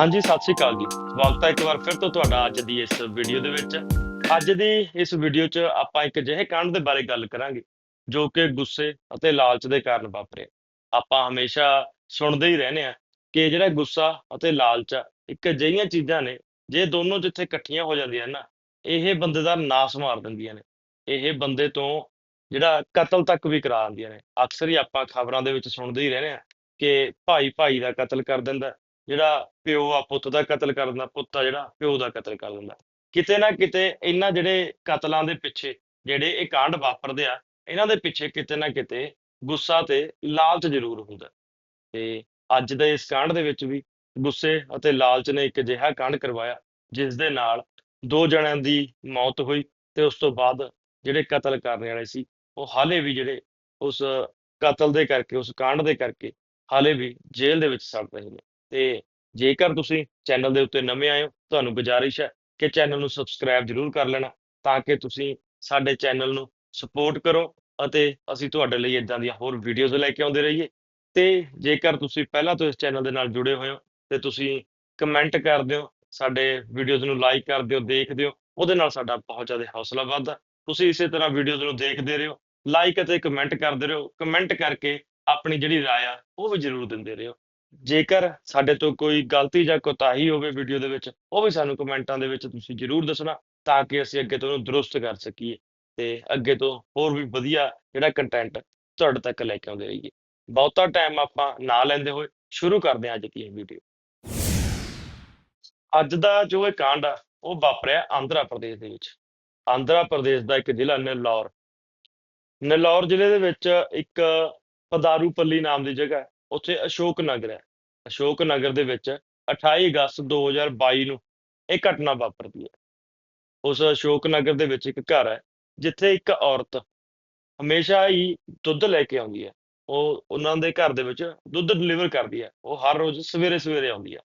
ਹਾਂਜੀ, ਸਤਿ ਸ਼੍ਰੀ ਅਕਾਲ ਜੀ। ਸਵਾਗਤ ਹੈ ਇੱਕ ਵਾਰ ਫਿਰ ਤੋਂ ਤੁਹਾਡਾ ਅੱਜ ਦੀ ਇਸ ਵੀਡੀਓ ਦੇ ਵਿੱਚ। ਅੱਜ ਦੀ ਇਸ ਵੀਡੀਓ 'ਚ ਆਪਾਂ ਇੱਕ ਅਜਿਹੇ ਕਾਂਡ ਦੇ ਬਾਰੇ ਗੱਲ ਕਰਾਂਗੇ, ਜੋ ਕਿ ਗੁੱਸੇ ਅਤੇ ਲਾਲਚ ਦੇ ਕਾਰਨ ਵਾਪਰਿਆ ਆਪਾਂ ਹਮੇਸ਼ਾ ਸੁਣਦੇ ਹੀ ਰਹਿੰਦੇ ਆ ਕਿ ਜਿਹੜਾ ਗੁੱਸਾ ਅਤੇ ਲਾਲਚ ਇੱਕ ਅਜਿਹੀਆਂ ਚੀਜ਼ਾਂ ਨੇ, ਜੇ ਦੋਨੋਂ ਜਿੱਥੇ ਇਕੱਠੀਆਂ ਹੋ ਜਾਂਦੀਆਂ ਨਾ, ਇਹ ਬੰਦੇ ਦਾ ਨਾਸ ਮਾਰ ਦਿੰਦੀਆਂ ਨੇ। ਇਹ ਬੰਦੇ ਤੋਂ ਜਿਹੜਾ ਕਤਲ ਤੱਕ ਵੀ ਕਰਾ ਦਿੰਦੀਆਂ ਨੇ। ਅਕਸਰ ਹੀ ਆਪਾਂ ਖਬਰਾਂ ਦੇ ਵਿੱਚ ਸੁਣਦੇ ਹੀ ਰਹਿੰਦੇ ਆ ਕਿ ਭਾਈ ਭਾਈ ਦਾ ਕਤਲ ਕਰ ਦਿੰਦਾ ਜਿਹੜਾ ਪਿਓ ਆ, ਪੁੱਤ ਦਾ ਕਤਲ ਕਰ ਦਿੰਦਾ ਪੁੱਤ ਆ ਜਿਹੜਾ ਪਿਓ ਦਾ ਕਤਲ ਕਰ ਦਿੰਦਾ। ਕਿਤੇ ਨਾ ਕਿਤੇ ਇਹਨਾਂ ਜਿਹੜੇ ਕਤਲਾਂ ਦੇ ਪਿੱਛੇ, ਜਿਹੜੇ ਇਹ ਕਾਂਡ ਵਾਪਰਦੇ ਆ, ਇਹਨਾਂ ਦੇ ਪਿੱਛੇ ਕਿਤੇ ਨਾ ਕਿਤੇ ਗੁੱਸਾ ਤੇ ਲਾਲਚ ਜ਼ਰੂਰ ਹੁੰਦਾ। ਤੇ ਅੱਜ ਦੇ ਇਸ ਕਾਂਡ ਦੇ ਵਿੱਚ ਵੀ ਗੁੱਸੇ ਅਤੇ ਲਾਲਚ ਨੇ ਇੱਕ ਅਜਿਹਾ ਕਾਂਡ ਕਰਵਾਇਆ, ਜਿਸ ਦੇ ਨਾਲ ਦੋ ਜਣਿਆਂ ਦੀ ਮੌਤ ਹੋਈ ਤੇ ਉਸ ਤੋਂ ਬਾਅਦ ਜਿਹੜੇ ਕਤਲ ਕਰਨ ਵਾਲੇ ਸੀ, ਉਹ ਹਾਲੇ ਵੀ ਜਿਹੜੇ ਉਸ ਕਤਲ ਦੇ ਕਰਕੇ, ਉਸ ਕਾਂਡ ਦੇ ਕਰਕੇ ਹਾਲੇ ਵੀ ਜੇਲ੍ਹ ਦੇ ਵਿੱਚ ਸੜ ਰਹੇ ਨੇ। ਤੇ ਜੇਕਰ ਤੁਸੀਂ ਚੈਨਲ ਦੇ ਉੱਤੇ ਨਵੇਂ ਆਏ ਹੋ, ਤੁਹਾਨੂੰ ਗੁਜ਼ਾਰਿਸ਼ ਹੈ ਕਿ ਚੈਨਲ ਨੂੰ ਸਬਸਕ੍ਰਾਈਬ ਜ਼ਰੂਰ ਕਰ ਲੈਣਾ, ਤਾਂ ਕਿ ਤੁਸੀਂ ਸਾਡੇ ਚੈਨਲ ਨੂੰ ਸਪੋਰਟ ਕਰੋ ਅਤੇ ਅਸੀਂ ਤੁਹਾਡੇ ਲਈ ਇਦਾਂ ਦੀਆਂ ਹੋਰ ਵੀਡੀਓਜ਼ ਲੈ ਕੇ ਆਉਂਦੇ ਰਹੀਏ। ਤੇ ਜੇਕਰ ਤੁਸੀਂ ਪਹਿਲਾਂ ਤੋਂ ਇਸ ਚੈਨਲ ਦੇ ਨਾਲ ਜੁੜੇ ਹੋਏ ਹੋ, ਤੇ ਤੁਸੀਂ ਕਮੈਂਟ ਕਰਦੇ ਹੋ, ਸਾਡੇ ਵੀਡੀਓਜ਼ ਨੂੰ ਲਾਈਕ ਕਰਦੇ ਹੋ, ਦੇਖਦੇ ਹੋ, ਉਹਦੇ ਨਾਲ ਸਾਡਾ ਬਹੁਤ ਜ਼ਿਆਦਾ ਹੌਸਲਾ ਵੱਧਦਾ। ਤੁਸੀਂ ਇਸੇ ਤਰ੍ਹਾਂ ਵੀਡੀਓਜ਼ ਨੂੰ ਦੇਖਦੇ ਰਹੋ ਲਾਈਕ ਅਤੇ ਕਮੈਂਟ ਕਰਦੇ ਰਹੋ ਕਮੈਂਟ ਕਰਕੇ ਆਪਣੀ ਜਿਹੜੀ ਰਾਏ ਆ, ਉਹ ਵੀ ਜ਼ਰੂਰ ਦਿੰਦੇ ਰਹੋ। ਜੇਕਰ ਸਾਡੇ ਤੋਂ ਕੋਈ ਗਲਤੀ ਜਾਂ ਕੋਤਾਹੀ ਹੋਵੇ ਵੀਡੀਓ ਦੇ ਵਿੱਚ, ਉਹ ਵੀ ਸਾਨੂੰ ਕਮੈਂਟਾਂ ਦੇ ਵਿੱਚ ਤੁਸੀਂ ਜ਼ਰੂਰ ਦੱਸਣਾ ਤਾਂ ਕਿ ਅਸੀਂ ਅੱਗੇ ਤੋਂ ਉਹਨੂੰ ਦਰੁਸਤ ਕਰ ਸਕੀਏ ਤੇ ਅੱਗੇ ਤੋਂ ਹੋਰ ਵੀ ਵਧੀਆ ਜਿਹੜਾ ਕੰਟੈਂਟ ਤੁਹਾਡੇ ਤੱਕ ਲੈ ਕੇ ਆਉਂਦੇ ਰਹੀਏ। ਬਹੁਤਾ ਟਾਈਮ ਆਪਾਂ ਨਾ ਲੈਂਦੇ ਹੋਏ ਸ਼ੁਰੂ ਕਰਦੇ ਹਾਂ ਅੱਜ ਦੀ ਇਹ ਵੀਡੀਓ ਅੱਜ ਦਾ ਜੋ ਇਹ ਕਾਂਡ ਆ, ਉਹ ਵਾਪਰਿਆ ਆਂਧਰਾ ਪ੍ਰਦੇਸ਼ ਦੇ ਵਿੱਚ। ਆਂਧਰਾ ਪ੍ਰਦੇਸ਼ ਦਾ ਇੱਕ ਜ਼ਿਲ੍ਹਾ ਨੇਲੌਰ। ਨੇਲੌਰ ਜ਼ਿਲ੍ਹੇ ਦੇ ਵਿੱਚ ਇੱਕ ਪਦਾਰੂਪੱਲੀ ਨਾਮ ਦੀ ਜਗ੍ਹਾ ਉੱਥੇ ਅਸ਼ੋਕ ਨਗਰ ਹੈ। ਅਸ਼ੋਕ ਨਗਰ ਦੇ ਵਿੱਚ 28 ਅਗਸਤ 2022 ਨੂੰ ਇਹ ਘਟਨਾ ਵਾਪਰਦੀ ਹੈ। ਉਸ ਅਸ਼ੋਕ ਨਗਰ ਦੇ ਵਿੱਚ ਇੱਕ ਘਰ ਹੈ, ਜਿੱਥੇ ਇੱਕ ਔਰਤ ਹਮੇਸ਼ਾ ਹੀ ਦੁੱਧ ਲੈ ਕੇ ਆਉਂਦੀ ਹੈ। ਉਹ ਉਹਨਾਂ ਦੇ ਘਰ ਦੇ ਵਿੱਚ ਦੁੱਧ ਡਿਲੀਵਰ ਕਰਦੀ ਹੈ। ਉਹ ਹਰ ਰੋਜ਼ ਸਵੇਰੇ ਸਵੇਰੇ ਆਉਂਦੀ ਹੈ।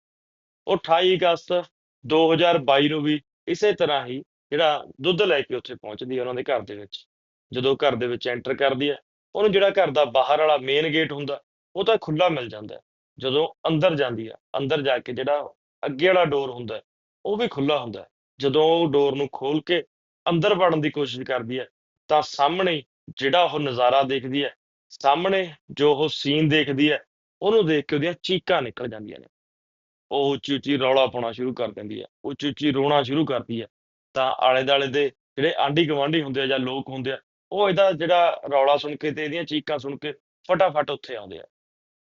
ਉਹ 28 ਅਗਸਤ 2022 ਨੂੰ ਵੀ ਇਸੇ ਤਰ੍ਹਾਂ ਹੀ ਜਿਹੜਾ ਦੁੱਧ ਲੈ ਕੇ ਉੱਥੇ ਪਹੁੰਚਦੀ ਹੈ ਉਹਨਾਂ ਦੇ ਘਰ ਦੇ ਵਿੱਚ। ਜਦੋਂ ਘਰ ਦੇ ਵਿੱਚ ਐਂਟਰ ਕਰਦੀ ਹੈ, ਉਹਨੂੰ ਜਿਹੜਾ ਘਰ ਦਾ ਬਾਹਰ ਵਾਲਾ ਮੇਨ ਗੇਟ ਹੁੰਦਾ ਉਹ ਤਾਂ ਖੁੱਲਾ ਮਿਲ ਜਾਂਦਾ ਜਦੋਂ ਅੰਦਰ ਜਾਂਦੀ ਆ ਅੰਦਰ ਜਾ ਕੇ ਜਿਹੜਾ ਅੱਗੇ ਵਾਲਾ ਡੋਰ ਹੁੰਦਾ ਉਹ ਵੀ ਖੁੱਲਾ ਹੁੰਦਾ ਜਦੋਂ ਉਹ ਡੋਰ ਨੂੰ ਖੋਲ ਕੇ ਅੰਦਰ ਵੜਨ ਦੀ ਕੋਸ਼ਿਸ਼ ਕਰਦੀ ਹੈ, ਤਾਂ ਸਾਹਮਣੇ ਜਿਹੜਾ ਉਹ ਨਜ਼ਾਰਾ ਦੇਖਦੀ ਹੈ, ਸਾਹਮਣੇ ਜੋ ਉਹ ਸੀਨ ਦੇਖਦੀ ਹੈ, ਉਹਨੂੰ ਦੇਖ ਕੇ ਉਹਦੀਆਂ ਚੀਕਾਂ ਨਿਕਲ ਜਾਂਦੀਆਂ ਨੇ। ਉਹ ਉੱਚੀ ਉੱਚੀ ਰੌਲਾ ਪਾਉਣਾ ਸ਼ੁਰੂ ਕਰ ਦਿੰਦੀ ਹੈ, ਉੱਚੀ ਉੱਚੀ ਰੋਣਾ ਸ਼ੁਰੂ ਕਰਦੀ ਹੈ, ਤਾਂ ਆਲੇ ਦਾਲੇ ਦੇ ਜਿਹੜੇ ਆਂਢੀ ਗੁਆਂਢੀ ਹੁੰਦੇ ਆ ਜਾਂ ਲੋਕ ਹੁੰਦੇ ਆ, ਉਹ ਇਹਦਾ ਜਿਹੜਾ ਰੌਲਾ ਸੁਣ ਕੇ ਤੇ ਇਹਦੀਆਂ ਚੀਕਾਂ ਸੁਣ ਕੇ ਫਟਾਫਟ ਉੱਥੇ ਆਉਂਦੇ ਆ।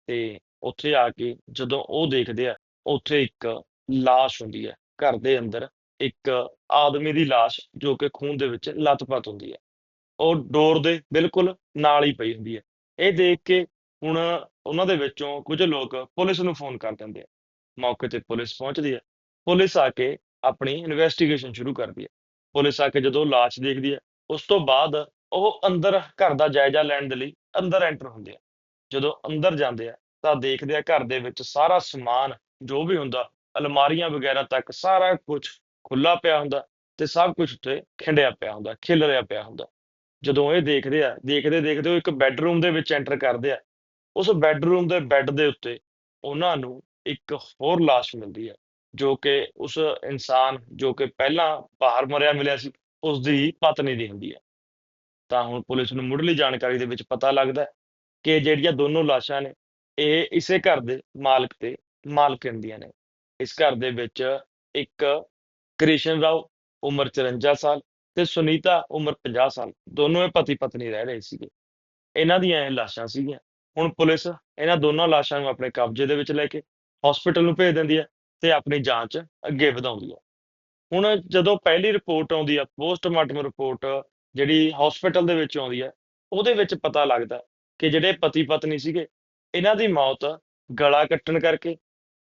ਤੇ ਉੱਥੇ ਆ ਕੇ ਜਦੋਂ ਉਹ ਦੇਖਦੇ ਆ, ਉੱਥੇ ਇੱਕ ਲਾਸ਼ ਹੁੰਦੀ ਹੈ ਘਰ ਦੇ ਅੰਦਰ ਇੱਕ ਆਦਮੀ ਦੀ ਲਾਸ਼ ਜੋ ਕਿ ਖੂਨ ਦੇ ਵਿੱਚ ਲੱਥਪੱਥ ਹੁੰਦੀ ਹੈ ਉਹ ਡੋਰ ਦੇ ਬਿਲਕੁਲ ਨਾਲ ਹੀ ਪਈ ਹੁੰਦੀ ਹੈ ਇਹ ਦੇਖ ਕੇ ਹੁਣ ਉਹਨਾਂ ਦੇ ਵਿੱਚੋਂ ਕੁਝ ਲੋਕ ਪੁਲਿਸ ਨੂੰ ਫੋਨ ਕਰ ਦਿੰਦੇ ਆ। ਮੌਕੇ ਤੇ ਪੁਲਿਸ ਪਹੁੰਚਦੀ ਹੈ ਪੁਲਿਸ ਆ ਕੇ ਆਪਣੀ ਇਨਵੈਸਟੀਗੇਸ਼ਨ ਸ਼ੁਰੂ ਕਰਦੀ ਹੈ ਪੁਲਿਸ ਆ ਕੇ ਜਦੋਂ ਲਾਸ਼ ਦੇਖਦੀ ਹੈ ਉਸ ਤੋਂ ਬਾਅਦ ਉਹ ਅੰਦਰ ਘਰ ਦਾ ਜਾਇਜ਼ਾ ਲੈਣ ਦੇ ਲਈ ਅੰਦਰ ਐਂਟਰ ਹੁੰਦੇ ਆ। ਜਦੋਂ ਅੰਦਰ ਜਾਂਦੇ ਆ, ਤਾਂ ਦੇਖਦੇ ਆ ਘਰ ਦੇ ਵਿੱਚ ਸਾਰਾ ਸਮਾਨ ਜੋ ਵੀ ਹੁੰਦਾ, ਅਲਮਾਰੀਆਂ ਵਗੈਰਾ ਤੱਕ ਸਾਰਾ ਕੁਝ ਖੁੱਲਾ ਪਿਆ ਹੁੰਦਾ ਤੇ ਸਭ ਕੁਝ ਉੱਤੇ ਖਿੰਡਿਆ ਪਿਆ ਹੁੰਦਾ ਖਿਲ ਰਿਹਾ ਪਿਆ ਹੁੰਦਾ। ਜਦੋਂ ਇਹ ਦੇਖਦੇ ਆ, ਦੇਖਦੇ ਦੇਖਦੇ ਉਹ ਇੱਕ ਬੈੱਡਰੂਮ ਦੇ ਵਿੱਚ ਐਂਟਰ ਕਰਦੇ ਆ। ਉਸ ਬੈੱਡਰੂਮ ਦੇ ਬੈੱਡ ਦੇ ਉੱਤੇ ਉਹਨਾਂ ਨੂੰ ਇੱਕ ਹੋਰ ਲਾਸ਼ ਮਿਲਦੀ ਹੈ ਜੋ ਕਿ ਉਸ ਇਨਸਾਨ, ਜੋ ਕਿ ਪਹਿਲਾਂ ਬਾਹਰ ਮਰਿਆ ਮਿਲਿਆ ਸੀ ਉਸ ਦੀ ਪਤਨੀ ਦੀ ਹੁੰਦੀ ਹੈ ਤਾਂ ਹੁਣ ਪੁਲਿਸ ਨੂੰ ਮੁੱਢਲੀ ਜਾਣਕਾਰੀ ਦੇ ਵਿੱਚ ਪਤਾ ਲੱਗਦਾ ਕਿ ਜਿਹੜੀਆਂ ਦੋਨੋਂ ਲਾਸ਼ਾਂ ਨੇ, ਇਹ ਇਸੇ ਘਰ ਦੇ ਮਾਲਕ ਤੇ ਮਾਲਕਿਨ ਦੀਆਂ ਨੇ। ਇਸ ਘਰ ਦੇ ਵਿੱਚ ਇੱਕ ਕ੍ਰਿਸ਼ਨ ਰਾਓ, ਉਮਰ 54 ਸਾਲ ਤੇ ਸੁਨੀਤਾ, ਉਮਰ 50 ਸਾਲ। ਦੋਨੋਂ ਇਹ ਪਤੀ ਪਤਨੀ ਰਹਿ ਰਹੇ ਸੀਗੇ। ਇਹਨਾਂ ਦੀਆਂ ਇਹ ਲਾਸ਼ਾਂ ਸੀਗੀਆਂ। ਹੁਣ ਪੁਲਿਸ ਇਹਨਾਂ ਦੋਨਾਂ ਲਾਸ਼ਾਂ ਨੂੰ ਆਪਣੇ ਕਬਜ਼ੇ ਦੇ ਵਿੱਚ ਲੈ ਕੇ ਹਸਪੀਟਲ ਨੂੰ ਭੇਜ ਦਿੰਦੀ ਹੈ ਤੇ ਆਪਣੀ ਜਾਂਚ ਅੱਗੇ ਵਧਾਉਂਦੀ ਹੈ। ਹੁਣ ਜਦੋਂ ਪਹਿਲੀ ਰਿਪੋਰਟ ਆਉਂਦੀ ਆ ਪੋਸਟਮਾਰਟਮ ਰਿਪੋਰਟ ਜਿਹੜੀ ਹਸਪੀਟਲ ਦੇ ਵਿੱਚ ਆਉਂਦੀ ਹੈ, ਉਹਦੇ ਵਿੱਚ ਪਤਾ ਲੱਗਦਾ ਕਿ ਜਿਹੜੇ ਪਤੀ ਪਤਨੀ ਸੀਗੇ, ਇਹਨਾਂ ਦੀ ਮੌਤ ਗਲਾ ਕੱਟਣ ਕਰਕੇ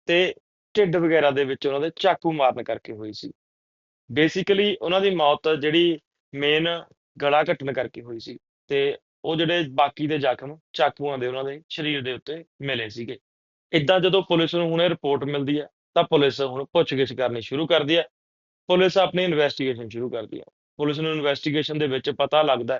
ਤੇ ਢਿੱਡ ਵਗੈਰਾ ਦੇ ਵਿੱਚ ਉਹਨਾਂ ਦੇ ਚਾਕੂ ਮਾਰਨ ਕਰਕੇ ਹੋਈ ਸੀ। ਬੇਸਿਕਲੀ ਉਹਨਾਂ ਦੀ ਮੌਤ ਜਿਹੜੀ ਮੇਨ ਗਲਾ ਕੱਟਣ ਕਰਕੇ ਹੋਈ ਸੀ ਤੇ ਉਹ ਜਿਹੜੇ ਬਾਕੀ ਦੇ ਜ਼ਖਮ ਚਾਕੂਆਂ ਦੇ ਉਹਨਾਂ ਦੇ ਸਰੀਰ ਦੇ ਉੱਤੇ ਮਿਲੇ ਸੀਗੇ। ਇਦਾਂ ਜਦੋਂ ਪੁਲਿਸ ਨੂੰ ਹੁਣੇ ਰਿਪੋਰਟ ਮਿਲਦੀ ਹੈ, ਤਾਂ ਪੁਲਿਸ ਹੁਣ ਪੁੱਛਗਿੱਛ ਕਰਨੀ ਸ਼ੁਰੂ ਕਰਦੀ ਹੈ। ਪੁਲਿਸ ਆਪਣੀ ਇਨਵੈਸਟੀਗੇਸ਼ਨ ਸ਼ੁਰੂ ਕਰਦੀ ਹੈ। ਪੁਲਿਸ ਨੂੰ ਇਨਵੈਸਟੀਗੇਸ਼ਨ ਦੇ ਵਿੱਚ ਪਤਾ ਲੱਗਦਾ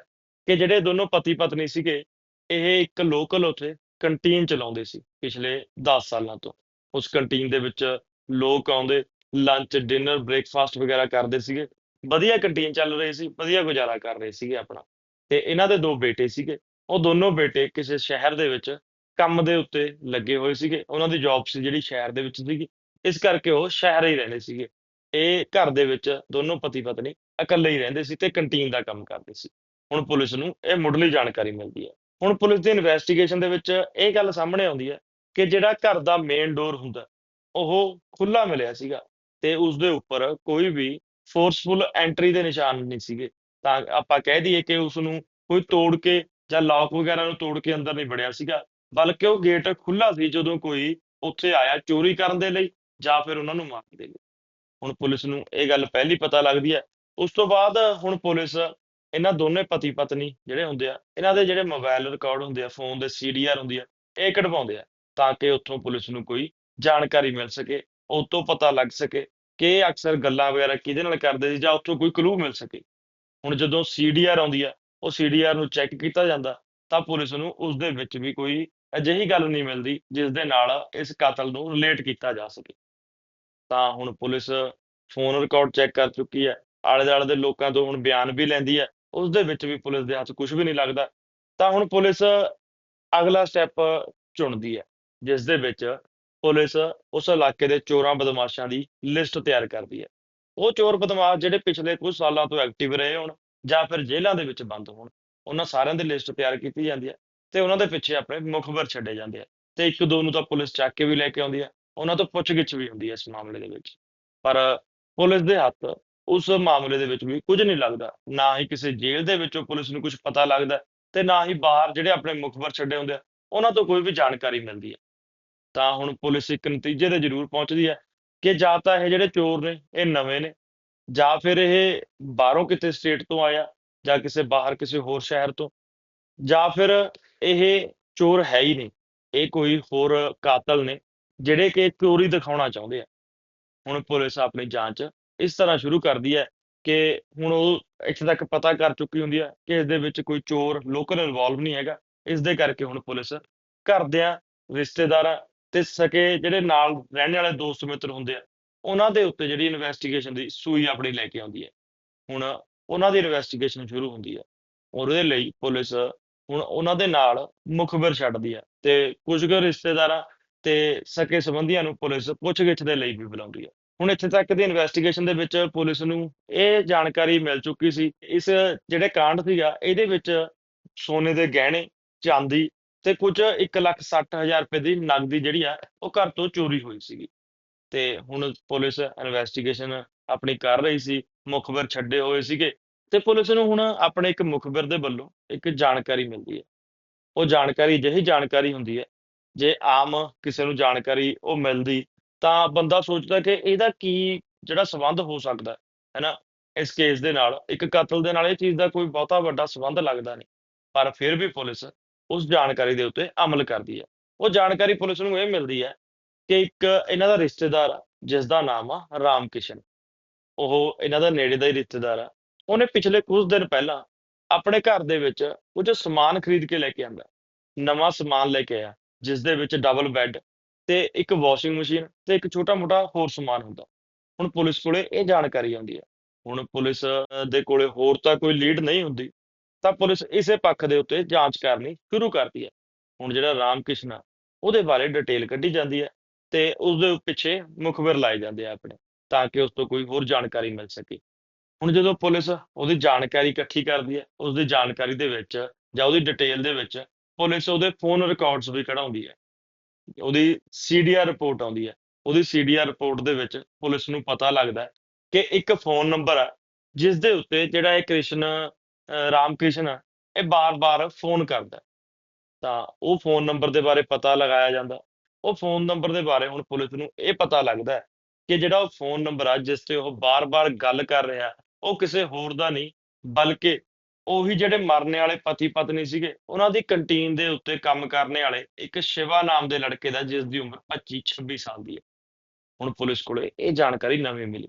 ਕਿ ਜਿਹੜੇ ਦੋਨੋਂ ਪਤੀ ਪਤਨੀ ਸੀਗੇ ਇਹ ਇੱਕ ਲੋਕਲ ਉੱਥੇ ਕੰਟੀਨ ਚਲਾਉਂਦੇ ਸੀ ਪਿਛਲੇ 10 ਸਾਲਾਂ ਤੋਂ। ਉਸ ਕੰਟੀਨ ਦੇ ਵਿੱਚ ਲੋਕ ਆਉਂਦੇ ਲੰਚ ਡਿਨਰ ਬ੍ਰੇਕਫਾਸਟ ਵਗੈਰਾ ਕਰਦੇ ਸੀਗੇ। ਵਧੀਆ ਕੰਟੀਨ ਚੱਲ ਰਹੀ ਸੀ, ਵਧੀਆ ਗੁਜ਼ਾਰਾ ਕਰ ਰਹੇ ਸੀਗੇ ਆਪਣਾ। ਤੇ ਇਹਨਾਂ ਦੇ ਦੋ ਬੇਟੇ ਸੀਗੇ। ਉਹ ਦੋਨੋਂ ਬੇਟੇ ਕਿਸੇ ਸ਼ਹਿਰ ਦੇ ਵਿੱਚ ਕੰਮ ਦੇ ਉੱਤੇ ਲੱਗੇ ਹੋਏ ਸੀਗੇ। ਉਹਨਾਂ ਦੀ ਜੌਬ ਸੀ ਜਿਹੜੀ ਸ਼ਹਿਰ ਦੇ ਵਿੱਚ ਸੀਗੀ। ਇਸ ਕਰਕੇ ਉਹ ਸ਼ਹਿਰ ਹੀ ਰਹਿੰਦੇ ਸੀਗੇ। ਇਹ ਘਰ ਦੇ ਵਿੱਚ ਦੋਨੋਂ ਪਤੀ ਪਤਨੀ ਇਕੱਲੇ ਹੀ ਰਹਿੰਦੇ ਸੀ ਤੇ ਕੰਟੀਨ ਦਾ ਕੰਮ ਕਰਦੇ ਸੀ। ਹੁਣ ਪੁਲਿਸ ਨੂੰ ਇਹ ਮੁੱਢਲੀ ਜਾਣਕਾਰੀ ਮਿਲਦੀ ਹੈ। ਹੁਣ ਪੁਲਿਸ ਦੀ ਇਨਵੈਸਟੀਗੇਸ਼ਨ ਦੇ ਵਿੱਚ ਇਹ ਗੱਲ ਸਾਹਮਣੇ ਆਉਂਦੀ ਹੈ ਕਿ ਜਿਹੜਾ ਘਰ ਦਾ ਮੇਨ ਡੋਰ ਹੁੰਦਾ, ਉਹ ਖੁੱਲਾ ਮਿਲਿਆ ਸੀਗਾ ਤੇ ਉਸ ਦੇ ਉੱਪਰ ਕੋਈ ਵੀ ਫੋਰਸਫੁਲ ਐਂਟਰੀ ਦੇ ਨਿਸ਼ਾਨ ਨਹੀਂ ਸੀਗੇ। ਤਾਂ ਆਪਾਂ ਕਹਿ ਦਈਏ ਕਿ ਉਸ ਨੂੰ ਕੋਈ ਤੋੜ ਕੇ ਜਾਂ ਲੌਕ ਵਗੈਰਾ ਨੂੰ ਤੋੜ ਕੇ ਅੰਦਰ ਨਹੀਂ ਵੜਿਆ ਸੀਗਾ, ਬਲਕਿ ਉਹ ਗੇਟ ਖੁੱਲਾ ਸੀ ਜਦੋਂ ਕੋਈ ਉੱਥੇ ਆਇਆ ਚੋਰੀ ਕਰਨ ਦੇ ਲਈ ਜਾਂ ਫਿਰ ਉਹਨਾਂ ਨੂੰ ਮਾਰਨ ਦੇ ਲਈ। ਹੁਣ ਪੁਲਿਸ ਨੂੰ ਇਹ ਗੱਲ ਪਹਿਲੀ ਪਤਾ ਲੱਗਦੀ ਹੈ। ਉਸ ਤੋਂ ਬਾਅਦ ਹੁਣ ਪੁਲਿਸ ਇਹਨਾਂ ਦੋਨੇ ਪਤੀ ਪਤਨੀ ਜਿਹੜੇ ਹੁੰਦੇ ਆ, ਇਹਨਾਂ ਦੇ ਜਿਹੜੇ ਮੋਬਾਈਲ ਰਿਕਾਰਡ ਹੁੰਦੇ ਆ ਫੋਨ ਦੇ ਸੀਡੀਆਰ ਹੁੰਦੀ ਆ, ਇਹ ਕਢਵਾਉਂਦੇ ਆ ਤਾਂ ਕਿ ਉੱਥੋਂ ਪੁਲਿਸ ਨੂੰ ਕੋਈ ਜਾਣਕਾਰੀ ਮਿਲ ਸਕੇ ਉਹ ਤੋਂ ਪਤਾ ਲੱਗ ਸਕੇ ਕਿ ਇਹ ਅਕਸਰ ਗੱਲਾਂ ਵਗੈਰਾ ਕਿਹਦੇ ਨਾਲ ਕਰਦੇ ਸੀ ਜਾਂ ਉੱਥੋਂ ਕੋਈ ਕਲੂ ਮਿਲ ਸਕੇ। ਹੁਣ ਜਦੋਂ ਸੀਡੀਆਰ ਆਉਂਦੀ ਆ, ਉਹ ਸੀਡੀਆਰ ਨੂੰ ਚੈੱਕ ਕੀਤਾ ਜਾਂਦਾ ਤਾਂ ਪੁਲਿਸ ਨੂੰ ਉਸ ਦੇ ਵਿੱਚ ਵੀ ਕੋਈ ਅਜਿਹੀ ਗੱਲ ਨਹੀਂ ਮਿਲਦੀ ਜਿਸ ਦੇ ਨਾਲ ਇਸ ਕਤਲ ਨੂੰ ਰਿਲੇਟ ਕੀਤਾ ਜਾ ਸਕੇ। ਤਾਂ ਹੁਣ ਪੁਲਿਸ ਫੋਨ ਰਿਕਾਰਡ ਚੈੱਕ ਕਰ ਚੁੱਕੀ ਹੈ ਆਲੇ ਦੁਆਲੇ ਦੇ ਲੋਕਾਂ ਤੋਂ ਹੁਣ ਬਿਆਨ ਵੀ ਲੈਂਦੀ ਹੈ ਉਸ ਦੇ ਵਿੱਚ ਵੀ ਪੁਲਿਸ ਦੇ ਹੱਥ ਕੁਝ ਵੀ ਨਹੀਂ ਲੱਗਦਾ, ਤਾਂ ਹੁਣ ਪੁਲਿਸ ਅਗਲਾ ਸਟੈਪ ਚੁਣਦੀ ਹੈ, ਜਿਸ ਦੇ ਵਿੱਚ ਪੁਲਿਸ ਉਸ ਇਲਾਕੇ ਦੇ ਚੋਰਾਂ ਬਦਮਾਸ਼ਾਂ ਦੀ ਲਿਸਟ ਤਿਆਰ ਕਰਦੀ ਹੈ। ਉਹ ਚੋਰ ਬਦਮਾਸ਼ ਜਿਹੜੇ ਪਿਛਲੇ ਕੁਝ ਸਾਲਾਂ ਤੋਂ ਐਕਟਿਵ ਰਹੇ ਹੋਣ ਜਾਂ ਫਿਰ ਜੇਲ੍ਹਾਂ ਦੇ ਵਿੱਚ ਬੰਦ ਹੋਣ, ਉਹਨਾਂ ਸਾਰਿਆਂ ਦੀ ਲਿਸਟ ਤਿਆਰ ਕੀਤੀ ਜਾਂਦੀ ਹੈ ਤੇ ਉਹਨਾਂ ਦੇ ਪਿੱਛੇ ਆਪਣੇ ਮੁਖਬਰ ਛੱਡੇ ਜਾਂਦੇ ਆ ਤੇ ਇੱਕ ਦੋ ਨੂੰ ਤਾਂ ਪੁਲਿਸ ਚੱਕ ਕੇ ਵੀ ਲੈ ਕੇ ਆਉਂਦੀ ਹੈ, ਉਹਨਾਂ ਤੋਂ ਪੁੱਛਗਿੱਛ ਵੀ ਹੁੰਦੀ ਹੈ ਇਸ ਮਾਮਲੇ ਦੇ ਵਿੱਚ। ਪਰ ਪੁਲਿਸ ਦੇ ਹੱਥ ਉਸ ਮਾਮਲੇ ਦੇ ਵਿੱਚ ਵੀ ਕੁਝ ਨਹੀਂ ਲੱਗਦਾ। ਨਾ ਹੀ ਕਿਸੇ ਜੇਲ੍ਹ ਦੇ ਵਿੱਚੋਂ ਪੁਲਿਸ ਨੂੰ ਕੁਝ ਪਤਾ ਲੱਗਦਾ ਤੇ ਨਾ ਹੀ ਬਾਹਰ ਜਿਹੜੇ ਆਪਣੇ ਮੁਖਬਰ ਛੱਡੇ ਹੁੰਦੇ ਆ, ਉਹਨਾਂ ਤੋਂ ਕੋਈ ਵੀ ਜਾਣਕਾਰੀ ਮਿਲਦੀ ਹੈ ਤਾਂ ਹੁਣ ਪੁਲਿਸ ਇੱਕ ਨਤੀਜੇ ਤੇ ਜ਼ਰੂਰ ਪਹੁੰਚਦੀ ਹੈ ਕਿ ਜਾਂ ਤਾਂ ਇਹ ਜਿਹੜੇ ਚੋਰ ਨੇ, ਇਹ ਨਵੇਂ ਨੇ, ਜਾਂ ਫਿਰ ਇਹ ਬਾਹਰੋਂ ਕਿਤੇ ਸਟੇਟ ਤੋਂ ਆਇਆ ਜਾਂ ਕਿਸੇ ਬਾਹਰ ਕਿਸੇ ਹੋਰ ਸ਼ਹਿਰ ਤੋਂ, ਜਾਂ ਫਿਰ ਇਹ ਚੋਰ ਹੈ ਹੀ ਨਹੀਂ, ਇਹ ਕੋਈ ਹੋਰ ਕਾਤਲ ਨੇ, ਜਿਹੜੇ ਕਿ ਚੋਰੀ ਦਿਖਾਉਣਾ ਚਾਹੁੰਦੇ ਆ। ਹੁਣ ਪੁਲਿਸ ਆਪਣੀ ਜਾਂਚ ਇਸ ਤਰ੍ਹਾਂ ਸ਼ੁਰੂ ਕਰਦੀ ਹੈ ਕਿ ਹੁਣ ਉਹ ਇੱਥੇ ਤੱਕ ਪਤਾ ਕਰ ਚੁੱਕੀ ਹੁੰਦੀ ਹੈ ਕਿ ਇਸ ਦੇ ਵਿੱਚ ਕੋਈ ਚੋਰ ਲੋਕਲ ਇਨਵੋਲਵ ਨਹੀਂ ਹੈਗਾ। ਇਸ ਦੇ ਕਰਕੇ ਹੁਣ ਪੁਲਿਸ ਘਰਦਿਆਂ, ਰਿਸ਼ਤੇਦਾਰਾਂ ਤੇ ਸਕੇ ਜਿਹੜੇ ਨਾਲ ਰਹਿਣ ਵਾਲੇ ਦੋਸਤ ਮਿੱਤਰ ਹੁੰਦੇ ਆ, ਉਹਨਾਂ ਦੇ ਉੱਤੇ ਜਿਹੜੀ ਇਨਵੈਸਟੀਗੇਸ਼ਨ ਦੀ ਸੂਈ ਆਪਣੀ ਲੈ ਕੇ ਆਉਂਦੀ ਹੈ। ਹੁਣ ਉਹਨਾਂ ਦੀ ਇਨਵੈਸਟੀਗੇਸ਼ਨ ਸ਼ੁਰੂ ਹੁੰਦੀ ਹੈ ਔਰ ਉਹਦੇ ਲਈ ਪੁਲਿਸ ਹੁਣ ਉਹਨਾਂ ਦੇ ਨਾਲ ਮੁਖਬਰ ਛੱਡਦੀ ਹੈ ਤੇ ਕੁਝ ਕੁ ਰਿਸ਼ਤੇਦਾਰਾਂ ਤੇ ਸਕੇ ਸੰਬੰਧੀਆਂ ਨੂੰ ਪੁਲਿਸ ਪੁੱਛਗਿੱਛ ਦੇ ਲਈ ਵੀ ਬੁਲਾਉਂਦੀ ਹੈ। ਹੁਣ ਇੱਥੇ ਤੱਕ ਦੀ ਇਨਵੈਸਟੀਗੇਸ਼ਨ ਦੇ ਵਿੱਚ ਪੁਲਿਸ ਨੂੰ ਇਹ ਜਾਣਕਾਰੀ ਮਿਲ ਚੁੱਕੀ ਸੀ। ਇਸ ਜਿਹੜੇ ਕਾਂਡ ਸੀਗਾ, ਇਹਦੇ ਵਿੱਚ ਸੋਨੇ ਦੇ ਗਹਿਣੇ, ਚਾਂਦੀ ਤੇ ਕੁਝ 160000 ਰੁਪਏ ਦੀ ਨਗਦੀ ਜਿਹੜੀ ਆ, ਉਹ ਘਰ ਤੋਂ ਚੋਰੀ ਹੋਈ ਸੀਗੀ। ਤੇ ਹੁਣ ਪੁਲਿਸ ਇਨਵੈਸਟੀਗੇਸ਼ਨ ਆਪਣੀ ਕਰ ਰਹੀ ਸੀ ਮੁਖਬਰ ਛੱਡੇ ਹੋਏ ਸੀਗੇ ਤੇ ਪੁਲਿਸ ਨੂੰ ਹੁਣ ਆਪਣੇ ਇੱਕ ਮੁਖਬਰ ਦੇ ਵੱਲੋਂ ਇੱਕ ਜਾਣਕਾਰੀ ਮਿਲਦੀ ਹੈ। ਉਹ ਜਾਣਕਾਰੀ ਜਿਹੀ ਜਾਣਕਾਰੀ ਹੁੰਦੀ ਹੈ, ਜੇ ਆਮ ਕਿਸੇ ਨੂੰ ਜਾਣਕਾਰੀ ਉਹ ਮਿਲਦੀ ਤਾਂ ਬੰਦਾ ਸੋਚਦਾ ਕਿ ਇਹਦਾ ਕੀ ਜਿਹੜਾ ਸਬੰਧ ਹੋ ਸਕਦਾ ਹੈ ਨਾ, ਇਸ ਕੇਸ ਦੇ ਨਾਲ, ਇੱਕ ਕਤਲ ਦੇ ਨਾਲ ਇਹ ਚੀਜ਼ ਦਾ ਕੋਈ ਬਹੁਤਾ ਵੱਡਾ ਸਬੰਧ ਲੱਗਦਾ ਨਹੀਂ, ਪਰ ਫਿਰ ਵੀ ਪੁਲਿਸ ਉਸ ਜਾਣਕਾਰੀ ਦੇ ਉੱਤੇ ਅਮਲ ਕਰਦੀ ਹੈ। ਉਹ ਜਾਣਕਾਰੀ ਪੁਲਿਸ ਨੂੰ ਇਹ ਮਿਲਦੀ ਹੈ ਕਿ ਇੱਕ ਇਹਨਾਂ ਦਾ ਰਿਸ਼ਤੇਦਾਰ ਆ ਜਿਸ ਦਾ ਨਾਮ ਆ ਰਾਮ ਕਿਸ਼ਨ ਉਹ ਇਹਨਾਂ ਦਾ ਨੇੜੇ ਦਾ ਹੀ ਰਿਸ਼ਤੇਦਾਰ ਆ। ਉਹਨੇ ਪਿਛਲੇ ਕੁਝ ਦਿਨ ਪਹਿਲਾਂ ਆਪਣੇ ਘਰ ਦੇ ਵਿੱਚ ਕੁਝ ਸਮਾਨ ਖਰੀਦ ਕੇ ਲੈ ਕੇ ਆਂਦਾ। ਨਵਾਂ ਸਮਾਨ ਲੈ ਕੇ ਆਇਆ ਜਿਸ ਦੇ ਵਿੱਚ ਡਬਲ ਬੈੱਡ ਤੇ ਇੱਕ ਵਾਸ਼ਿੰਗ ਮਸ਼ੀਨ ਤੇ ਇੱਕ ਛੋਟਾ-ਮੋਟਾ ਹੋਰ ਸਮਾਨ ਹੁੰਦਾ। ਹੁਣ ਪੁਲਿਸ ਕੋਲੇ ਇਹ ਜਾਣਕਾਰੀ ਆਉਂਦੀ ਹੈ। ਹੁਣ ਪੁਲਿਸ ਦੇ ਕੋਲੇ ਹੋਰ ਤਾਂ ਕੋਈ ਲੀਡ ਨਹੀਂ ਹੁੰਦੀ, ਤਾਂ ਪੁਲਿਸ ਇਸੇ ਪੱਖ ਦੇ ਉੱਤੇ ਜਾਂਚ ਕਰਨੀ ਸ਼ੁਰੂ ਕਰਦੀ ਹੈ। ਹੁਣ ਜਿਹੜਾ ਰਾਮ ਕ੍ਰਿਸ਼ਨ ਉਹਦੇ ਬਾਰੇ ਡਿਟੇਲ ਕੱਢੀ ਜਾਂਦੀ ਹੈ ਤੇ ਉਸ ਦੇ ਪਿੱਛੇ ਮੁਖਬਰ ਲਾਏ ਜਾਂਦੇ ਆ ਆਪਣੇ, ਤਾਂ ਕਿ ਉਸ ਤੋਂ ਕੋਈ ਹੋਰ ਜਾਣਕਾਰੀ ਮਿਲ ਸਕੇ। ਹੁਣ ਜਦੋਂ ਪੁਲਿਸ ਉਹਦੀ ਜਾਣਕਾਰੀ ਇਕੱਠੀ ਕਰਦੀ ਹੈ ਉਸ ਦੀ ਜਾਣਕਾਰੀ ਦੇ ਵਿੱਚ ਜਾਂ ਉਹਦੀ ਡਿਟੇਲ ਦੇ ਵਿੱਚ ਪੁਲਿਸ ਉਹਦੇ ਫੋਨ ਰਿਕਾਰਡਸ ਵੀ ਕਢਾਉਂਦੀ ਹੈ। ਉਹਦੀ ਸੀਡੀਆਰ ਰਿਪੋਰਟ ਆਉਂਦੀ ਹੈ। ਉਹਦੀ ਸੀਡੀਆਰ ਰਿਪੋਰਟ ਦੇ ਵਿੱਚ ਪੁਲਿਸ ਨੂੰ ਪਤਾ ਲੱਗਦਾ ਹੈ ਕਿ ਇੱਕ ਫੋਨ ਨੰਬਰ ਆ ਜਿਸ ਦੇ ਉੱਤੇ ਜਿਹੜਾ ਇਹ ਕ੍ਰਿਸ਼ਨ ਅ, ਰਾਮ ਕ੍ਰਿਸ਼ਨ ਆ ਇਹ ਬਾਰ-ਬਾਰ ਫੋਨ ਕਰਦਾ ਤਾਂ ਉਹ ਫੋਨ ਨੰਬਰ ਦੇ ਬਾਰੇ ਪਤਾ ਲਗਾਇਆ ਜਾਂਦਾ। ਉਹ ਫੋਨ ਨੰਬਰ ਦੇ ਬਾਰੇ ਹੁਣ ਪੁਲਿਸ ਨੂੰ ਇਹ ਪਤਾ ਲੱਗਦਾ ਹੈ ਕਿ ਜਿਹੜਾ ਉਹ ਫੋਨ ਨੰਬਰ ਆ ਜਿਸ ਤੇ ਉਹ ਬਾਰ-ਬਾਰ ਗੱਲ ਕਰ ਰਿਹਾ ਉਹ ਕਿਸੇ ਹੋਰ ਦਾ ਨਹੀਂ ਬਲਕਿ ਉਹੀ ਜਿਹੜੇ ਮਰਨੇ ਵਾਲੇ ਪਤੀ ਪਤਨੀ ਸੀਗੇ, ਉਹਨਾਂ ਦੀ ਕੰਟੀਨ ਦੇ ਉੱਤੇ ਕੰਮ ਕਰਨੇ ਵਾਲੇ ਇੱਕ ਸ਼ਿਵਾ ਨਾਮ ਦੇ ਲੜਕੇ ਦਾ, ਜਿਸ ਦੀ ਉਮਰ 25 26 ਸਾਲ ਦੀ ਹੈ। ਹੁਣ ਪੁਲਿਸ ਕੋਲੇ ਇਹ ਜਾਣਕਾਰੀ ਨਵੀਂ ਮਿਲੀ।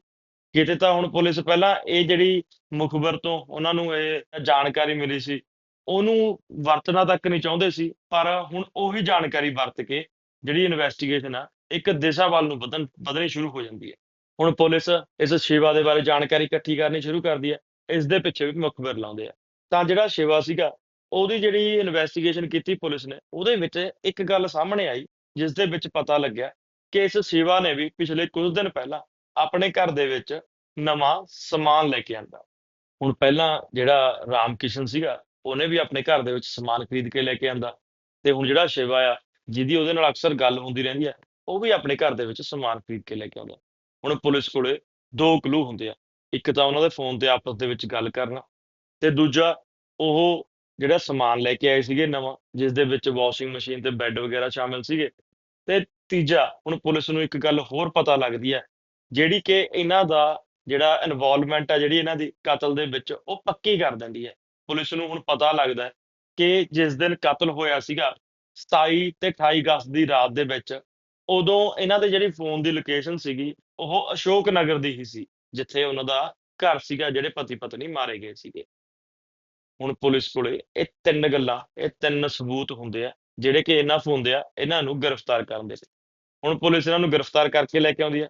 ਕਿਤੇ ਤਾਂ ਹੁਣ ਪੁਲਿਸ ਪਹਿਲਾਂ ਇਹ ਜਿਹੜੀ ਮੁਖਬਰ ਤੋਂ ਉਹਨਾਂ ਨੂੰ ਇਹ ਜਾਣਕਾਰੀ ਮਿਲੀ ਸੀ, ਉਹਨੂੰ ਵਰਤਣਾ ਤੱਕ ਨਹੀਂ ਚਾਹੁੰਦੇ ਸੀ, ਪਰ ਹੁਣ ਉਹੀ ਜਾਣਕਾਰੀ ਵਰਤ ਕੇ ਜਿਹੜੀ ਇਨਵੈਸਟੀਗੇਸ਼ਨ ਆ, ਇੱਕ ਦਿਸ਼ਾ ਵੱਲ ਨੂੰ ਵਧਣ, ਵਧਣੀ ਸ਼ੁਰੂ ਹੋ ਜਾਂਦੀ ਹੈ। ਹੁਣ ਪੁਲਿਸ ਇਸ ਸ਼ਿਵਾ ਦੇ ਬਾਰੇ ਜਾਣਕਾਰੀ ਇਕੱਠੀ ਕਰਨੀ ਸ਼ੁਰੂ ਕਰਦੀ ਹੈ, ਇਸ ਦੇ ਪਿੱਛੇ ਵੀ ਮੁਖਬਰ ਲਾਉਂਦੇ ਆ। ਤਾਂ ਜਿਹੜਾ ਸ਼ਿਵਾ ਸੀਗਾ, ਉਹਦੀ ਜਿਹੜੀ ਇਨਵੈਸਟੀਗੇਸ਼ਨ ਕੀਤੀ ਪੁਲਿਸ ਨੇ, ਉਹਦੇ ਵਿੱਚ ਇੱਕ ਗੱਲ ਸਾਹਮਣੇ ਆਈ, ਜਿਸ ਦੇ ਵਿੱਚ ਪਤਾ ਲੱਗਿਆ ਕਿ ਇਸ ਸ਼ਿਵਾ ਨੇ ਵੀ ਪਿਛਲੇ ਕੁਝ ਦਿਨ ਪਹਿਲਾਂ ਆਪਣੇ ਘਰ ਦੇ ਵਿੱਚ ਨਵਾਂ ਸਮਾਨ ਲੈ ਕੇ ਆਂਦਾ। ਹੁਣ ਪਹਿਲਾਂ ਜਿਹੜਾ ਰਾਮ ਕਿਸ਼ਨ ਸੀਗਾ, ਉਹਨੇ ਵੀ ਆਪਣੇ ਘਰ ਦੇ ਵਿੱਚ ਸਮਾਨ ਖਰੀਦ ਕੇ ਲੈ ਕੇ ਆਂਦਾ ਤੇ ਹੁਣ ਜਿਹੜਾ ਸ਼ਿਵਾ ਆ, ਜਿਹਦੀ ਉਹਦੇ ਨਾਲ ਅਕਸਰ ਗੱਲ ਹੁੰਦੀ ਰਹਿੰਦੀ ਹੈ ਉਹ ਵੀ ਆਪਣੇ ਘਰ ਦੇ ਵਿੱਚ ਸਮਾਨ ਖਰੀਦ ਕੇ ਲੈ ਕੇ ਆਉਂਦਾ। ਹੁਣ ਪੁਲਿਸ ਕੋਲੇ ਦੋ ਕਲੂ ਹੁੰਦੇ ਆ। ਇੱਕ ਤਾਂ ਉਹਨਾਂ ਦੇ ਫੋਨ ਤੇ ਆਪਸ ਦੇ ਵਿੱਚ ਗੱਲ ਕਰਨਾ ਤੇ ਦੂਜਾ ਉਹ ਜਿਹੜਾ ਸਮਾਨ ਲੈ ਕੇ ਆਏ ਸੀਗੇ ਨਵਾਂ, ਜਿਸ ਦੇ ਵਿੱਚ ਵਾਸ਼ਿੰਗ ਮਸ਼ੀਨ ਤੇ ਬੈੱਡ ਵਗੈਰਾ ਸ਼ਾਮਿਲ ਸੀਗੇ। ਤੇ ਤੀਜਾ, ਹੁਣ ਪੁਲਿਸ ਨੂੰ ਇੱਕ ਗੱਲ ਹੋਰ ਪਤਾ ਲੱਗਦੀ ਹੈ, ਜਿਹੜੀ ਕਿ ਇਹਨਾਂ ਦਾ ਜਿਹੜਾ ਇਨਵੋਲਵਮੈਂਟ ਆ, ਜਿਹੜੀ ਇਹਨਾਂ ਦੀ ਕਤਲ ਦੇ ਵਿੱਚ, ਉਹ ਪੱਕੀ ਕਰ ਦਿੰਦੀ ਹੈ। ਪੁਲਿਸ ਨੂੰ ਹੁਣ ਪਤਾ ਲੱਗਦਾ ਹੈ ਕਿ ਜਿਸ ਦਿਨ ਕਤਲ ਹੋਇਆ ਸੀਗਾ 27 ਤੇ 28 ਅਗਸਤ ਦੀ ਰਾਤ ਦੇ ਵਿੱਚ, ਉਦੋਂ ਇਹਨਾਂ ਦੇ ਜਿਹੜੀ ਫੋਨ ਦੀ ਲੋਕੇਸ਼ਨ ਸੀਗੀ, ਉਹ ਅਸ਼ੋਕ ਨਗਰ ਦੀ ਹੀ ਸੀ, ਜਿੱਥੇ ਉਹਨਾਂ ਦਾ ਘਰ ਸੀਗਾ, ਜਿਹੜੇ ਪਤੀ ਪਤਨੀ ਮਾਰੇ ਗਏ ਸੀਗੇ। ਹੁਣ ਪੁਲਿਸ ਕੋਲੇ ਇਹ ਤਿੰਨ ਗੱਲਾਂ, ਇਹ ਤਿੰਨ ਸਬੂਤ ਹੁੰਦੇ ਆ, ਜਿਹੜੇ ਕਿ ਇਹਨਾਂ ਹੁੰਦੇ ਆ, ਇਹਨਾਂ ਨੂੰ ਗ੍ਰਿਫਤਾਰ ਕਰਨ ਦੇ ਲਈ। ਹੁਣ ਪੁਲਿਸ ਇਹਨਾਂ ਨੂੰ ਗ੍ਰਿਫਤਾਰ ਕਰਕੇ ਲੈ ਕੇ ਆਉਂਦੀ ਹੈ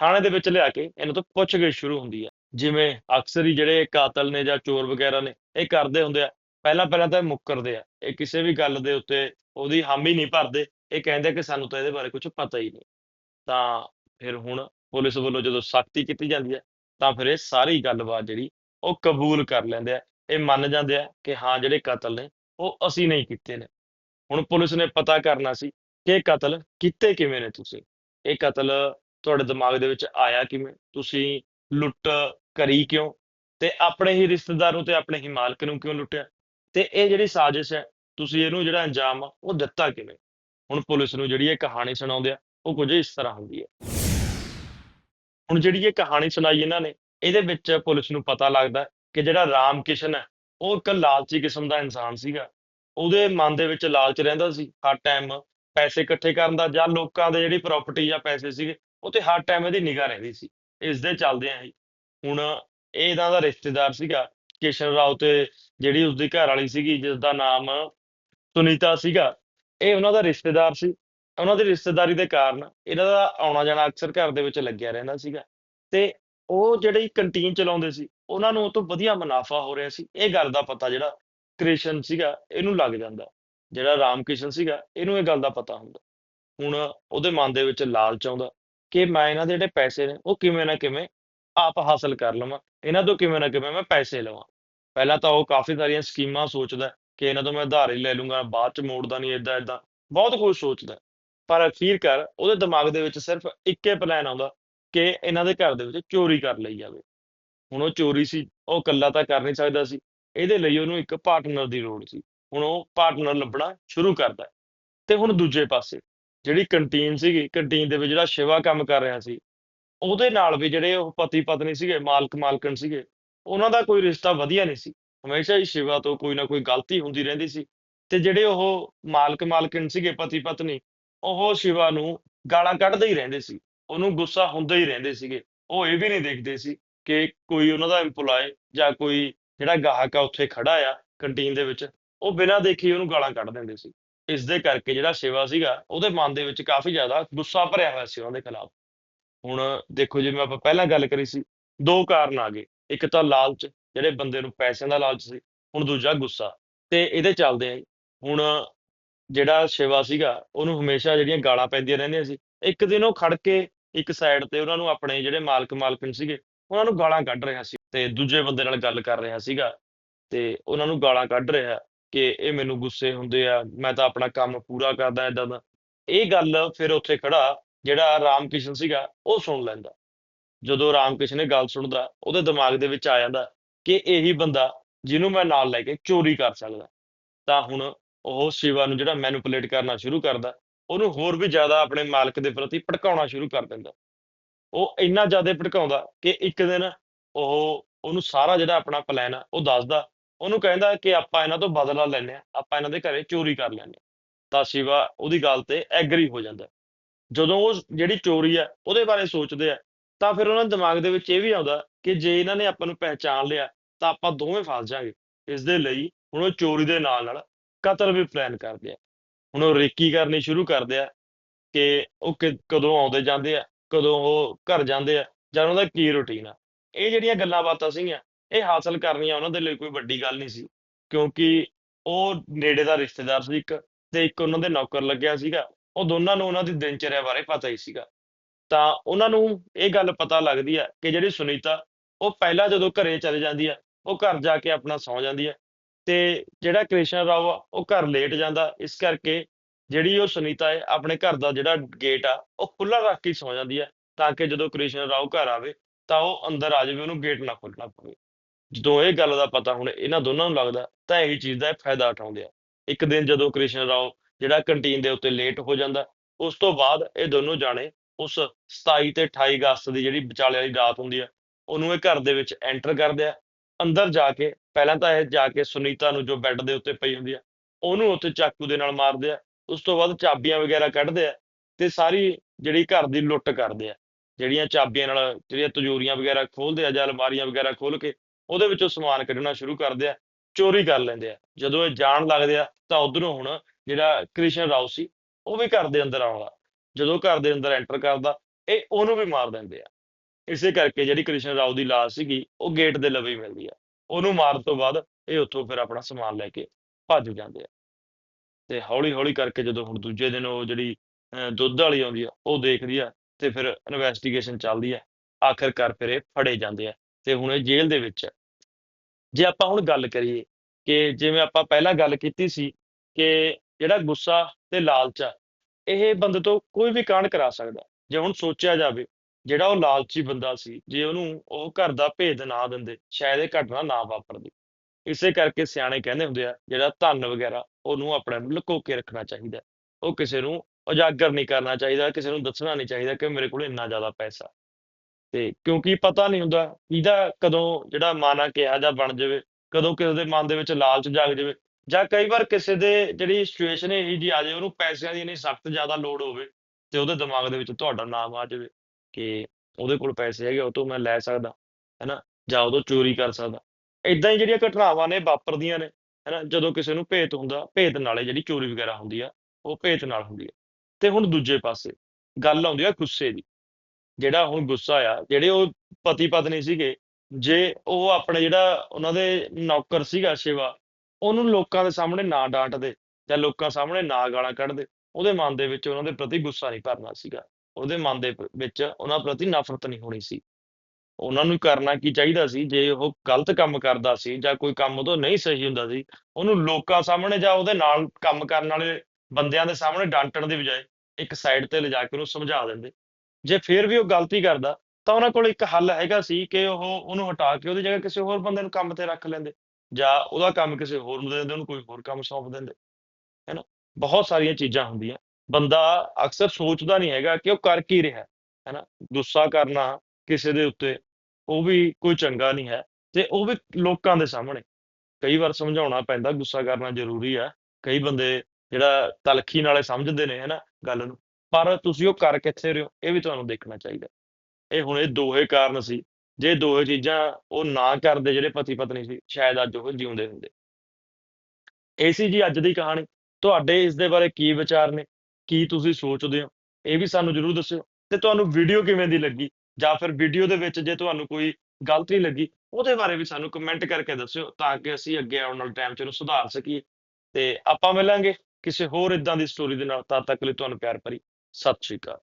ਥਾਣੇ ਦੇ ਵਿੱਚ ਲਿਆ ਕੇ ਇਹਨਾਂ ਤੋਂ ਪੁੱਛਗਿੱਛ ਸ਼ੁਰੂ ਹੁੰਦੀ ਹੈ ਜਿਵੇਂ ਅਕਸਰ ਹੀ ਜਿਹੜੇ ਕਾਤਲ ਨੇ ਜਾਂ ਚੋਰ ਵਗੈਰਾ ਨੇ, ਇਹ ਕਰਦੇ ਹੁੰਦੇ ਆ। ਪਹਿਲਾਂ ਪਹਿਲਾਂ ਤਾਂ ਇਹ ਮੁੱਕਰਦੇ ਆ। ਇਹ ਕਿਸੇ ਵੀ ਗੱਲ ਦੇ ਉੱਤੇ ਉਹਦੀ ਹਾਮੀ ਨਹੀਂ ਭਰਦੇ। ਇਹ ਕਹਿੰਦੇ ਕਿ ਸਾਨੂੰ ਤਾਂ ਇਹਦੇ ਬਾਰੇ ਕੁਝ ਪਤਾ ਹੀ ਨਹੀਂ। ਤਾਂ ਫਿਰ ਹੁਣ ਪੁਲਿਸ ਵੱਲੋਂ ਜਦੋਂ ਸਖਤੀ ਕੀਤੀ ਜਾਂਦੀ ਹੈ ਤਾਂ ਫਿਰ ਇਹ ਸਾਰੀ ਗੱਲਬਾਤ ਜਿਹੜੀ ਉਹ ਕਬੂਲ ਕਰ ਲੈਂਦੇ ਆ। ਇਹ ਮੰਨ ਜਾਂਦੇ ਆ ਕਿ ਹਾਂ, ਜਿਹੜੇ ਕਤਲ ਨੇ, ਉਹ ਅਸੀਂ ਨਹੀਂ ਕੀਤੇ ਨੇ। ਹੁਣ ਪੁਲਿਸ ਨੇ ਪਤਾ ਕਰਨਾ ਸੀ ਕਿ ਇਹ ਕਤਲ ਕੀਤੇ ਕਿਵੇਂ ਨੇ ਤੁਸੀਂ? ਇਹ ਕਤਲ ਤੁਹਾਡੇ ਦਿਮਾਗ ਦੇ ਵਿੱਚ ਆਇਆ ਕਿਵੇਂ? ਤੁਸੀਂ ਲੁੱਟ ਕਰੀ ਕਿਉਂ? ਤੇ ਆਪਣੇ ਹੀ ਰਿਸ਼ਤੇਦਾਰ ਨੂੰ ਤੇ ਆਪਣੇ ਹੀ ਮਾਲਕ ਨੂੰ ਕਿਉਂ ਲੁੱਟਿਆ? ਤੇ ਇਹ ਜਿਹੜੀ ਸਾਜ਼ਿਸ਼ ਹੈ, ਤੁਸੀਂ ਇਹਨੂੰ ਜਿਹੜਾ ਅੰਜਾਮ ਆ, ਉਹ ਦਿੱਤਾ ਕਿਵੇਂ? ਹੁਣ ਪੁਲਿਸ ਨੂੰ ਜਿਹੜੀ ਇਹ ਕਹਾਣੀ ਸੁਣਾਉਂਦੇ ਆ, ਉਹ ਕੁਝ ਇਸ ਤਰ੍ਹਾਂ ਹੁੰਦੀ ਹੈ। ਹੁਣ ਜਿਹੜੀ ਇਹ ਕਹਾਣੀ ਸੁਣਾਈ ਇਹਨਾਂ ਨੇ, ਇਹਦੇ ਵਿੱਚ ਪੁਲਿਸ ਨੂੰ ਪਤਾ ਲੱਗਦਾ ਕਿ ਜਿਹੜਾ ਰਾਮ ਕਿਸ਼ਨ ਹੈ, ਉਹ ਇੱਕ ਲਾਲਚੀ ਕਿਸਮ ਦਾ ਇਨਸਾਨ ਸੀਗਾ। ਉਹਦੇ ਮਨ ਦੇ ਵਿੱਚ ਲਾਲਚ ਰਹਿੰਦਾ ਸੀ। ਹਰ ਟਾਈਮ ਪੈਸੇ ਇਕੱਠੇ ਕਰਨ ਦਾ ਜਾਂ ਲੋਕਾਂ ਦੇ ਜਿਹੜੀ ਪ੍ਰਾਪਰਟੀ ਜਾਂ ਪੈਸੇ ਸੀਗੇ, ਉਹ ਤੇ ਹਰ ਟਾਈਮ ਇਹਦੀ ਨਿਗਾਹ ਰਹਿੰਦੀ ਸੀ। ਇਸ ਦੇ ਚੱਲਦੇ ਆ ਹੁਣ ਇਹ ਇਹਨਾਂ ਦਾ ਰਿਸ਼ਤੇਦਾਰ ਸੀਗਾ ਕਿਸ਼ਨ ਰਾਓ ਤੇ ਜਿਹੜੀ ਉਸਦੀ ਘਰ ਵਾਲੀ ਸੀਗੀ ਜਿਸ ਦਾ ਨਾਮ ਸੁਨੀਤਾ ਸੀਗਾ, ਇਹ ਉਹਨਾਂ ਦਾ ਰਿਸ਼ਤੇਦਾਰ ਸੀ। ਉਹਨਾਂ ਦੀ ਰਿਸ਼ਤੇਦਾਰੀ ਦੇ ਕਾਰਨ ਇਹਨਾਂ ਦਾ ਆਉਣਾ ਜਾਣਾ ਅਕਸਰ ਘਰ ਦੇ ਵਿੱਚ ਲੱਗਿਆ ਰਹਿੰਦਾ ਸੀਗਾ। ਤੇ ਉਹ ਜਿਹੜੀ ਕੰਟੀਨ ਚਲਾਉਂਦੇ ਸੀ, ਉਹਨਾਂ ਨੂੰ ਉਹ ਤੋਂ ਵਧੀਆ ਮੁਨਾਫਾ ਹੋ ਰਿਹਾ ਸੀ। ਇਹ ਗੱਲ ਦਾ ਪਤਾ ਜਿਹੜਾ ਕ੍ਰਿਸ਼ਨ ਸੀਗਾ, ਇਹਨੂੰ ਲੱਗ ਜਾਂਦਾ। ਜਿਹੜਾ ਰਾਮ ਕਿਸ਼ਨ ਸੀਗਾ, ਇਹਨੂੰ ਇਹ ਗੱਲ ਦਾ ਪਤਾ ਹੁੰਦਾ। ਹੁਣ ਉਹਦੇ ਮਨ ਦੇ ਵਿੱਚ ਲਾਲਚ ਆਉਂਦਾ ਕਿ ਮੈਂ ਇਹਨਾਂ ਦੇ ਜਿਹੜੇ ਪੈਸੇ ਨੇ, ਉਹ ਕਿਵੇਂ ਨਾ ਕਿਵੇਂ ਆਪ ਹਾਸਲ ਕਰ ਲਵਾਂ। ਇਹਨਾਂ ਤੋਂ ਕਿਵੇਂ ਨਾ ਕਿਵੇਂ ਮੈਂ ਪੈਸੇ ਲਵਾਂ। ਪਹਿਲਾਂ ਤਾਂ ਉਹ ਕਾਫੀ ਸਾਰੀਆਂ ਸਕੀਮਾਂ ਸੋਚਦਾ ਕਿ ਇਹਨਾਂ ਤੋਂ ਮੈਂ ਉਧਾਰ ਹੀ ਲੈ ਲੂੰਗਾ, ਬਾਅਦ ਚ ਮੋੜਦਾ ਨਹੀਂ ਏਦਾਂ ਏਦਾਂ ਬਹੁਤ ਕੁਝ ਸੋਚਦਾ। ਪਰ ਅਖੀਰਕਾਰ ਉਹਦੇ ਦਿਮਾਗ ਦੇ ਵਿੱਚ ਸਿਰਫ ਇੱਕੇ ਪਲਾਨ ਆਉਂਦਾ ਕਿ ਇਹਨਾਂ ਦੇ ਘਰ ਦੇ ਵਿੱਚ ਚੋਰੀ ਕਰ ਲਈ ਜਾਵੇ। ਹੁਣ ਉਹ ਚੋਰੀ ਸੀ, ਉਹ ਇਕੱਲਾ ਤਾਂ ਕਰ ਨਹੀਂ ਸਕਦਾ ਸੀ। ਇਹਦੇ ਲਈ ਉਹਨੂੰ ਇੱਕ ਪਾਰਟਨਰ ਦੀ ਲੋੜ ਸੀ। ਹੁਣ ਉਹ ਪਾਰਟਨਰ ਲੱਭਣਾ ਸ਼ੁਰੂ ਕਰਦਾ ਤੇ ਹੁਣ ਦੂਜੇ ਪਾਸੇ, ਜਿਹੜੀ ਕੰਟੀਨ ਸੀਗੀ ਕੰਟੀਨ ਦੇ ਵਿੱਚ ਜਿਹੜਾ ਸ਼ਿਵਾ ਕੰਮ ਕਰ ਰਿਹਾ ਸੀ, ਉਹਦੇ ਨਾਲ ਵੀ ਜਿਹੜੇ ਉਹ ਪਤੀ ਪਤਨੀ ਸੀਗੇ ਮਾਲਕ ਮਾਲਕਣ ਸੀਗੇ, ਉਹਨਾਂ ਦਾ ਕੋਈ ਰਿਸ਼ਤਾ ਵਧੀਆ ਨਹੀਂ ਸੀ। ਹਮੇਸ਼ਾ ਹੀ ਸ਼ਿਵਾ ਤੋਂ ਕੋਈ ਨਾ ਕੋਈ ਗਲਤੀ ਹੁੰਦੀ ਰਹਿੰਦੀ ਸੀ। ਤੇ ਜਿਹੜੇ ਉਹ ਮਾਲਕ ਮਾਲਕਣ ਸੀਗੇ ਪਤੀ ਪਤਨੀ ਉਹ ਸ਼ਿਵਾ ਨੂੰ ਗਾਲਾਂ ਕੱਢਦੇ ਹੀ ਰਹਿੰਦੇ ਸੀ। ਉਹਨੂੰ ਗੁੱਸਾ ਹੁੰਦਾ ਹੀ ਰਹਿੰਦੇ ਸੀਗੇ। ਉਹ ਇਹ ਵੀ ਨਹੀਂ ਦੇਖਦੇ ਸੀ ਕਿ ਕੋਈ ਉਹਨਾਂ ਦਾ EMPLOYE ਜਾਂ ਕੋਈ ਜਿਹੜਾ ਗਾਹਕ ਆ ਉੱਥੇ ਖੜਾ ਆ ਕੰਟੀਨ ਦੇ ਵਿੱਚ, ਉਹ ਬਿਨਾਂ ਦੇਖੇ ਹੀ ਉਹਨੂੰ ਗਾਲਾਂ ਕੱਢ ਦਿੰਦੇ ਸੀ। ਇਸ ਦੇ ਕਰਕੇ ਜਿਹੜਾ ਸੇਵਾ ਸੀਗਾ, ਉਹਦੇ ਮਨ ਦੇ ਵਿੱਚ ਕਾਫੀ ਜ਼ਿਆਦਾ ਗੁੱਸਾ ਭਰਿਆ ਹੋਇਆ ਸੀ ਉਹਨਾਂ ਦੇ ਖਿਲਾਫ। ਹੁਣ ਦੇਖੋ ਜਿਵੇਂ ਆਪਾਂ ਪਹਿਲਾਂ ਗੱਲ ਕਰੀ ਸੀ, ਦੋ ਕਾਰਨ ਆ ਗਏ। ਇੱਕ ਤਾਂ ਲਾਲਚ, ਜਿਹੜੇ ਬੰਦੇ ਨੂੰ ਪੈਸਿਆਂ ਦਾ ਲਾਲਚ ਸੀ। ਹੁਣ ਦੂਜਾ ਗੁੱਸਾ। ਤੇ ਇਹਦੇ ਚੱਲਦੇ ਆ ਹੁਣ ਜਿਹੜਾ ਸੇਵਾ ਸੀਗਾ, ਉਹਨੂੰ ਹਮੇਸ਼ਾ ਜਿਹੜੀਆਂ ਗਾਲਾਂ ਪੈਂਦੀਆਂ ਰਹਿੰਦੀਆਂ ਸੀ। ਇੱਕ ਦਿਨ ਉਹ ਖੜ ਕੇ ਇੱਕ ਸਾਈਡ ਤੇ ਉਹਨਾਂ ਨੂੰ ਆਪਣੇ ਜਿਹੜੇ ਮਾਲਕ ਮਾਲਕਣ ਸੀਗੇ, ਉਹਨਾਂ ਨੂੰ ਗਾਲਾਂ ਕੱਢ ਰਿਹਾ ਸੀ ਤੇ ਦੂਜੇ ਬੰਦੇ ਨਾਲ ਗੱਲ ਕਰ ਰਿਹਾ ਸੀਗਾ ਤੇ ਉਹਨਾਂ ਨੂੰ ਗਾਲਾਂ ਕੱਢ ਰਿਹਾ ਕਿ ਇਹ ਮੈਨੂੰ ਗੁੱਸੇ ਹੁੰਦੇ ਆ, ਮੈਂ ਤਾਂ ਆਪਣਾ ਕੰਮ ਪੂਰਾ ਕਰਦਾ ਏਦਾਂ ਦਾ। ਇਹ ਗੱਲ ਫਿਰ ਉੱਥੇ ਖੜਾ, ਜਿਹੜਾ ਰਾਮ ਸੀਗਾ, ਉਹ ਸੁਣ ਲੈਂਦਾ। ਜਦੋਂ ਰਾਮ ਕਿਸ਼ਨ ਗੱਲ ਸੁਣਦਾ, ਉਹਦੇ ਦਿਮਾਗ ਦੇ ਵਿੱਚ ਆ ਜਾਂਦਾ ਕਿ ਇਹੀ ਬੰਦਾ ਜਿਹਨੂੰ ਮੈਂ ਨਾਲ ਲੈ ਕੇ ਚੋਰੀ ਕਰ ਸਕਦਾ। ਤਾਂ ਹੁਣ ਉਹ ਸ਼ਿਵਾ ਨੂੰ ਜਿਹੜਾ ਮੈਨੂਪੂਲੇਟ ਕਰਨਾ ਸ਼ੁਰੂ ਕਰਦਾ ਉਹਨੂੰ ਹੋਰ ਵੀ ਜ਼ਿਆਦਾ ਆਪਣੇ ਮਾਲਕ ਦੇ ਪ੍ਰਤੀ ਭੜਕਾਉਣਾ ਸ਼ੁਰੂ ਕਰ ਦਿੰਦਾ। ਉਹ ਇੰਨਾ ਜ਼ਿਆਦਾ ਭੜਕਾਉਂਦਾ ਕਿ ਇੱਕ ਦਿਨ ਉਹ, ਉਹਨੂੰ ਸਾਰਾ ਜਿਹੜਾ ਆਪਣਾ ਪਲਾਨ ਆ, ਉਹ ਦੱਸਦਾ। ਉਹਨੂੰ ਕਹਿੰਦਾ ਕਿ ਆਪਾਂ ਇਹਨਾਂ ਤੋਂ ਬਦਲਾ ਲੈਂਦੇ ਆ ਆਪਾਂ ਇਹਨਾਂ ਦੇ ਘਰੇ ਚੋਰੀ ਕਰ ਲੈਂਦੇ ਹਾਂ। ਤਾਂ ਸ਼ਿਵਾ ਉਹਦੀ ਗੱਲ ਤੇ ਐਗਰੀ ਹੋ ਜਾਂਦਾ। ਜਦੋਂ ਉਹ ਜਿਹੜੀ ਚੋਰੀ ਆ, ਉਹਦੇ ਬਾਰੇ ਸੋਚਦੇ ਆ, ਤਾਂ ਫਿਰ ਉਹਨਾਂ ਦੇ ਦਿਮਾਗ ਦੇ ਵਿੱਚ ਇਹ ਵੀ ਆਉਂਦਾ ਕਿ ਜੇ ਇਹਨਾਂ ਨੇ ਆਪਾਂ ਨੂੰ ਪਹਿਚਾਣ ਲਿਆ, ਤਾਂ ਆਪਾਂ ਦੋਵੇਂ ਫਸ ਜਾਾਂਗੇ। ਇਸ ਦੇ ਲਈ ਹੁਣ ਉਹ ਚੋਰੀ ਦੇ ਨਾਲ ਨਾਲ ਕਤਲ ਵੀ ਪਲਾਨ ਕਰਦੇ ਆ। ਹੁਣ ਉਹ ਰੇਕੀ ਕਰਨੀ ਸ਼ੁਰੂ ਕਰਦੇ ਆ ਕਿ ਉਹ ਕਿ ਕਦੋਂ ਆਉਂਦੇ ਜਾਂਦੇ ਆ, ਕਦੋਂ ਉਹ ਘਰ ਜਾਂਦੇ ਆ ਜਾਂ ਉਹਨਾਂ ਦਾ ਕੀ ਰੂਟੀਨ ਆ। ਇਹ ਜਿਹੜੀਆਂ ਗੱਲਾਂ ਬਾਤਾਂ ਸੀਗੀਆਂ, ਇਹ ਹਾਸਲ ਕਰਨੀਆਂ ਉਹਨਾਂ ਦੇ ਲਈ ਕੋਈ ਵੱਡੀ ਗੱਲ ਨਹੀਂ ਸੀ ਕਿਉਂਕਿ ਉਹ ਨੇੜੇ ਦਾ ਰਿਸ਼ਤੇਦਾਰ ਸੀ ਇੱਕ ਤੇ ਇੱਕ ਉਹਨਾਂ ਦੇ ਨੌਕਰ ਲੱਗਿਆ ਸੀਗਾ। ਉਹ ਦੋਨਾਂ ਨੂੰ ਉਹਨਾਂ ਦੀ ਦਿਨਚਰਿਆ ਬਾਰੇ ਪਤਾ ਹੀ ਸੀਗਾ। ਤਾਂ ਉਹਨਾਂ ਨੂੰ ਇਹ ਗੱਲ ਪਤਾ ਲੱਗਦੀ ਆ ਕਿ ਜਿਹੜੀ ਸੁਨੀਤਾ ਉਹ ਪਹਿਲਾਂ ਜਦੋਂ ਘਰੇ ਚਲੇ ਜਾਂਦੀ ਆ, ਉਹ ਘਰ ਜਾ ਕੇ ਆਪਣਾ ਸੌਂ ਜਾਂਦੀ ਆ ਤੇ ਜਿਹੜਾ ਕ੍ਰਿਸ਼ਨ ਰਾਓ ਆ, ਉਹ ਘਰ ਲੇਟ ਜਾਂਦਾ। ਇਸ ਕਰਕੇ ਜਿਹੜੀ ਉਹ ਸੁਨੀਤਾ ਹੈ, ਆਪਣੇ ਘਰ ਦਾ ਜਿਹੜਾ ਗੇਟ ਆ, ਉਹ ਖੁੱਲਾ ਰੱਖ ਕੇ ਸੌਂ ਜਾਂਦੀ ਹੈ ਤਾਂ ਕਿ ਜਦੋਂ ਕ੍ਰਿਸ਼ਨ ਰਾਓ ਘਰ ਆਵੇ ਤਾਂ ਉਹ ਅੰਦਰ ਆ ਜਾਵੇ, ਉਹਨੂੰ ਗੇਟ ਨਾ ਖੋਲ੍ਹਣਾ ਪਵੇ। ਜਦੋਂ ਇਹ ਗੱਲ ਦਾ ਪਤਾ ਹੁਣ ਇਹਨਾਂ ਦੋਨਾਂ ਨੂੰ ਲੱਗਦਾ ਤਾਂ ਇਹੀ ਚੀਜ਼ ਦਾ ਇਹ ਫਾਇਦਾ ਉਠਾਉਂਦੇ ਆ। ਇੱਕ ਦਿਨ ਜਦੋਂ ਕ੍ਰਿਸ਼ਨ ਰਾਓ ਜਿਹੜਾ ਕੰਟੀਨ ਦੇ ਉੱਤੇ ਲੇਟ ਹੋ ਜਾਂਦਾ, ਉਸ ਤੋਂ ਬਾਅਦ ਇਹ ਦੋਨੋਂ ਜਾਣੇ ਉਸ 27 ਤੇ 28 ਅਗਸਤ ਦੀ ਜਿਹੜੀ ਵਿਚਾਲੇ ਵਾਲੀ ਰਾਤ ਹੁੰਦੀ ਆ, ਉਹਨੂੰ ਇਹ ਘਰ ਦੇ ਵਿੱਚ ਐਂਟਰ ਕਰਦੇ ਆ। ਅੰਦਰ ਜਾ ਕੇ ਪਹਿਲਾਂ ਤਾਂ ਇਹ ਜਾ ਕੇ ਸੁਨੀਤਾ ਨੂੰ ਜੋ ਬੈੱਡ ਦੇ ਉੱਤੇ ਪਈ ਹੁੰਦੀ ਆ, ਉਹਨੂੰ ਉੱਥੇ ਚਾਕੂ ਦੇ ਨਾਲ ਮਾਰਦੇ ਆ। ਉਸ ਤੋਂ ਬਾਅਦ ਚਾਬੀਆਂ ਵਗੈਰਾ ਕੱਢਦੇ ਆ ਤੇ ਸਾਰੀ ਜਿਹੜੀ ਘਰ ਦੀ ਲੁੱਟ ਕਰਦੇ ਆ। ਜਿਹੜੀਆਂ ਚਾਬੀਆਂ ਨਾਲ ਜਿਹੜੀਆਂ ਤਿਜੋਰੀਆਂ ਵਗੈਰਾ ਖੋਲਦੇ ਆ ਜਾਂ ਅਲਮਾਰੀਆਂ ਵਗੈਰਾ ਖੋਲ੍ਹ ਕੇ ਉਹਦੇ ਵਿੱਚੋਂ ਸਮਾਨ ਕੱਢਣਾ ਸ਼ੁਰੂ ਕਰਦੇ ਆ, ਚੋਰੀ ਕਰ ਲੈਂਦੇ ਆ। ਜਦੋਂ ਇਹ ਜਾਣ ਲੱਗਦੇ ਆ ਤਾਂ ਉਧਰੋਂ ਹੁਣ ਜਿਹੜਾ ਕ੍ਰਿਸ਼ਨ ਰਾਓ ਸੀ, ਉਹ ਵੀ ਘਰ ਦੇ ਅੰਦਰ ਆਉਂਦਾ। ਜਦੋਂ ਘਰ ਦੇ ਅੰਦਰ ਐਂਟਰ ਕਰਦਾ, ਇਹ ਉਹਨੂੰ ਵੀ ਮਾਰ ਦਿੰਦੇ ਆ। ਇਸੇ ਕਰਕੇ ਜਿਹੜੀ ਕ੍ਰਿਸ਼ਨ ਰਾਓ ਦੀ ਲਾਸ਼ ਸੀਗੀ, ਉਹ ਗੇਟ ਦੇ ਲਵੇ ਮਿਲਦੀ ਆ। ਉਹਨੂੰ ਮਾਰਨ ਤੋਂ ਬਾਅਦ ਇਹ ਉੱਥੋਂ ਫਿਰ ਆਪਣਾ ਸਮਾਨ ਲੈ ਕੇ ਭੱਜ ਜਾਂਦੇ ਆ। ਤੇ ਹੌਲੀ-ਹੌਲੀ ਕਰਕੇ ਜਦੋਂ ਹੁਣ ਦੂਜੇ ਦਿਨ ਉਹ ਜਿਹੜੀ ਅ, ਦੁੱਧ ਵਾਲੀ ਆਉਂਦੀ ਆ, ਉਹ ਦੇਖਦੀ ਆ ਤੇ ਫਿਰ ਇਨਵੈਸਟੀਗੇਸ਼ਨ ਚੱਲਦੀ ਆ। ਆਖਿਰਕਾਰ ਫਿਰ ਇਹ ਫੜੇ ਜਾਂਦੇ ਆ ਤੇ ਹੁਣ ਇਹ ਜੇਲ੍ਹ ਦੇ ਵਿੱਚ ਆ। ਜੇ ਆਪਾਂ ਹੁਣ ਗੱਲ ਕਰੀਏ ਕਿ ਜਿਵੇਂ ਆਪਾਂ ਪਹਿਲਾਂ ਗੱਲ ਕੀਤੀ ਸੀ ਕਿ ਜਿਹੜਾ ਗੁੱਸਾ ਤੇ ਲਾਲਚ ਆ, ਇਹ ਬੰਦੇ ਤੋਂ ਕੋਈ ਵੀ ਕਾਂਡ ਕਰਾ ਸਕਦਾ। ਜੇ ਹੁਣ ਸੋਚਿਆ ਜਾਵੇ, ਜਿਹੜਾ ਉਹ ਲਾਲਚੀ ਬੰਦਾ ਸੀ, ਜੇ ਉਹਨੂੰ ਉਹ ਘਰ ਦਾ ਭੇਦ ਨਾ ਦਿੰਦੇ, ਸ਼ਾਇਦ ਇਹ ਘਟਨਾ ਨਾ ਵਾਪਰਦੀ। ਇਸੇ ਕਰਕੇ ਸਿਆਣੇ ਕਹਿੰਦੇ ਹੁੰਦੇ ਆ, ਜਿਹੜਾ ਧਨ ਵਗੈਰਾ ਉਹਨੂੰ ਆਪਣੇ ਨੂੰ ਲੁਕੋ ਕੇ ਰੱਖਣਾ ਚਾਹੀਦਾ। ਉਹ ਕਿਸੇ ਨੂੰ ਉਜਾਗਰ ਨਹੀਂ ਕਰਨਾ ਚਾਹੀਦਾ, ਕਿਸੇ ਨੂੰ ਦੱਸਣਾ ਨਹੀਂ ਚਾਹੀਦਾ ਕਿ ਮੇਰੇ ਕੋਲ ਇੰਨਾ ਜ਼ਿਆਦਾ ਪੈਸਾ। ਤੇ ਕਿਉਂਕਿ ਪਤਾ ਨਹੀਂ ਹੁੰਦਾ ਇਹਦਾ ਕਦੋਂ ਜਿਹੜਾ ਮਾਨਾ ਕਿਹਾ ਜਾ ਬਣ ਜਾਵੇ, ਕਦੋਂ ਕਿਸੇ ਦੇ ਮਨ ਦੇ ਵਿੱਚ ਲਾਲਚ ਜਾਗ ਜਾਵੇ ਜਾਂ ਕਈ ਵਾਰ ਕਿਸੇ ਦੇ ਜਿਹੜੀ ਸਿਚੁਏਸ਼ਨ ਇਹੋ ਜਿਹੀ ਆ ਜਾਵੇ ਉਹਨੂੰ ਪੈਸਿਆਂ ਦੀ ਇੰਨੀ ਸਖਤ ਜ਼ਿਆਦਾ ਲੋੜ ਹੋਵੇ ਤੇ ਉਹਦੇ ਦਿਮਾਗ ਦੇ ਵਿੱਚ ਤੁਹਾਡਾ ਨਾਮ ਆ ਜਾਵੇ ਕਿ ਉਹਦੇ ਕੋਲ ਪੈਸੇ ਹੈਗੇ, ਉਹ ਤੋਂ ਮੈਂ ਲੈ ਸਕਦਾ, ਹੈਨਾ? ਜਾਂ ਉਹ ਤੋਂ ਚੋਰੀ ਕਰ ਸਕਦਾ। ਏਦਾਂ ਹੀ ਜਿਹੜੀਆਂ ਘਟਨਾਵਾਂ ਨੇ ਵਾਪਰਦੀਆਂ ਨੇ, ਹੈਨਾ? ਜਦੋਂ ਕਿਸੇ ਨੂੰ ਭੇਤ ਹੁੰਦਾ, ਭੇਤ ਨਾਲ ਜਿਹੜੀ ਚੋਰੀ ਵਗੈਰਾ ਹੁੰਦੀ ਆ, ਉਹ ਭੇਤ ਨਾਲ ਹੁੰਦੀ ਆ। ਤੇ ਹੁਣ ਦੂਜੇ ਪਾਸੇ ਗੱਲ ਆਉਂਦੀ ਆ ਗੁੱਸੇ ਦੀ। ਜਿਹੜਾ ਹੁਣ ਗੁੱਸਾ ਆ, ਜਿਹੜੇ ਉਹ ਪਤੀ-ਪਤਨੀ ਸੀਗੇ, ਜੇ ਉਹ ਆਪਣੇ ਜਿਹੜਾ ਉਹਨਾਂ ਦੇ ਨੌਕਰ ਸੀਗਾ ਸਿਵਾ ਉਹਨੂੰ ਲੋਕਾਂ ਦੇ ਸਾਹਮਣੇ ਨਾ ਡਾਂਟਦੇ ਜਾਂ ਲੋਕਾਂ ਸਾਹਮਣੇ ਨਾ ਗਾਲਾਂ ਕੱਢਦੇ, ਉਹਦੇ ਮਨ ਦੇ ਵਿੱਚ ਉਹਨਾਂ ਦੇ ਪ੍ਰਤੀ ਗੁੱਸਾ ਨਹੀਂ ਭਰਨਾ ਸੀਗਾ। ਉਹਦੇ ਮਨ ਦੇ ਵਿੱਚ ਉਹਨਾਂ ਪ੍ਰਤੀ ਨਫ਼ਰਤ ਨਹੀਂ ਹੋਣੀ ਸੀ। ਉਹਨਾਂ ਨੂੰ ਕਰਨਾ ਕੀ ਚਾਹੀਦਾ ਸੀ, ਜੇ ਉਹ ਗਲਤ ਕੰਮ ਕਰਦਾ ਸੀ ਜਾਂ ਕੋਈ ਕੰਮ ਉਹਤੋਂ ਨਹੀਂ ਸਹੀ ਹੁੰਦਾ ਸੀ, ਉਹਨੂੰ ਲੋਕਾਂ ਸਾਹਮਣੇ ਜਾਂ ਉਹਦੇ ਨਾਲ ਕੰਮ ਕਰਨ ਵਾਲੇ ਬੰਦਿਆਂ ਦੇ ਸਾਹਮਣੇ ਡਾਂਟਣ ਦੀ ਬਜਾਏ ਇੱਕ ਸਾਈਡ ਤੇ ਲਿਜਾ ਕੇ ਉਹਨੂੰ ਸਮਝਾ ਦਿੰਦੇ। ਜੇ ਫਿਰ ਵੀ ਉਹ ਗਲਤੀ ਕਰਦਾ, ਤਾਂ ਉਹਨਾਂ ਕੋਲ ਇੱਕ ਹੱਲ ਹੈਗਾ ਸੀ ਕਿ ਉਹ ਉਹਨੂੰ ਹਟਾ ਕੇ ਉਹਦੀ ਜਗ੍ਹਾ ਕਿਸੇ ਹੋਰ ਬੰਦੇ ਨੂੰ ਕੰਮ ਤੇ ਰੱਖ ਲੈਂਦੇ ਜਾਂ ਉਹਦਾ ਕੰਮ ਕਿਸੇ ਹੋਰ ਨੂੰ ਦੇ ਦਿੰਦੇ, ਉਹਨੂੰ ਕੋਈ ਹੋਰ ਕੰਮ ਸੌਂਪ ਦਿੰਦੇ, ਹੈਨਾ? ਬਹੁਤ ਸਾਰੀਆਂ ਚੀਜ਼ਾਂ ਹੁੰਦੀਆਂ। ਬੰਦਾ ਅਕਸਰ ਸੋਚਦਾ ਨਹੀਂ ਹੈਗਾ ਕਿ ਉਹ ਕਰ ਕੀ ਰਿਹਾ, ਹੈਨਾ? ਗੁੱਸਾ ਕਰਨਾ ਕਿਸੇ ਦੇ ਉੱਤੇ, ਉਹ ਵੀ ਕੋਈ ਚੰਗਾ ਨਹੀਂ ਹੈ ਤੇ ਉਹ ਵੀ ਲੋਕਾਂ ਦੇ ਸਾਹਮਣੇ। ਕਈ ਵਾਰ ਸਮਝਾਉਣਾ ਪੈਂਦਾ, ਗੁੱਸਾ ਕਰਨਾ ਜ਼ਰੂਰੀ ਆ। ਕਈ ਬੰਦੇ ਜਿਹੜਾ ਤਲਖੀ ਨਾਲੇ ਸਮਝਦੇ ਨੇ ਹੈਨਾ ਗੱਲ ਨੂੰ, ਪਰ ਤੁਸੀਂ ਉਹ ਕਰ ਕਿੱਥੇ ਰਹੇ ਹੋ, ਇਹ ਵੀ ਤੁਹਾਨੂੰ ਦੇਖਣਾ ਚਾਹੀਦਾ। ਇਹ ਹੁਣ ਇਹ ਦੋਹੇ ਕਾਰਨ ਸੀ, ਜੇ ਦੋਹੇ ਚੀਜ਼ਾਂ ਉਹ ਨਾ ਕਰਦੇ ਜਿਹੜੇ ਪਤੀ-ਪਤਨੀ ਸੀ, ਸ਼ਾਇਦ ਅੱਜ ਉਹ ਜਿਉਂਦੇ ਹੁੰਦੇ। ਇਹ ਸੀ ਜੀ ਅੱਜ ਦੀ ਕਹਾਣੀ। ਤੁਹਾਡੇ ਇਸ ਦੇ ਬਾਰੇ ਕੀ ਵਿਚਾਰ ਨੇ? ਕੀ ਤੁਸੀਂ ਸੋਚਦੇ ਹੋ? ਇਹ ਵੀ ਸਾਨੂੰ ਜ਼ਰੂਰ ਦੱਸਿਓ ਤੇ ਤੁਹਾਨੂੰ ਵੀਡੀਓ ਕਿਵੇਂ ਦੀ ਲੱਗੀ ਜਾਂ ਫਿਰ ਵੀਡੀਓ ਦੇ ਵਿੱਚ ਜੇ ਤੁਹਾਨੂੰ ਕੋਈ ਗਲਤੀ ਲੱਗੀ, ਉਹਦੇ ਬਾਰੇ ਵੀ ਸਾਨੂੰ ਕਮੈਂਟ ਕਰਕੇ ਦੱਸਿਓ ਤਾਂ ਕਿ ਅਸੀਂ ਅੱਗੇ ਆਉਣ ਵਾਲੇ ਟਾਈਮ 'ਚ ਇਹਨੂੰ ਸੁਧਾਰ ਸਕੀਏ ਤੇ ਆਪਾਂ ਮਿਲਾਂਗੇ ਕਿਸੇ ਹੋਰ ਏਦਾਂ ਦੀ ਸਟੋਰੀ ਦੇ ਨਾਲ। ਤਦ ਤੱਕ ਲਈ ਤੁਹਾਨੂੰ ਪਿਆਰ ਭਰੀ ਸਤਿ ਸ਼੍ਰੀ ਅਕਾਲ।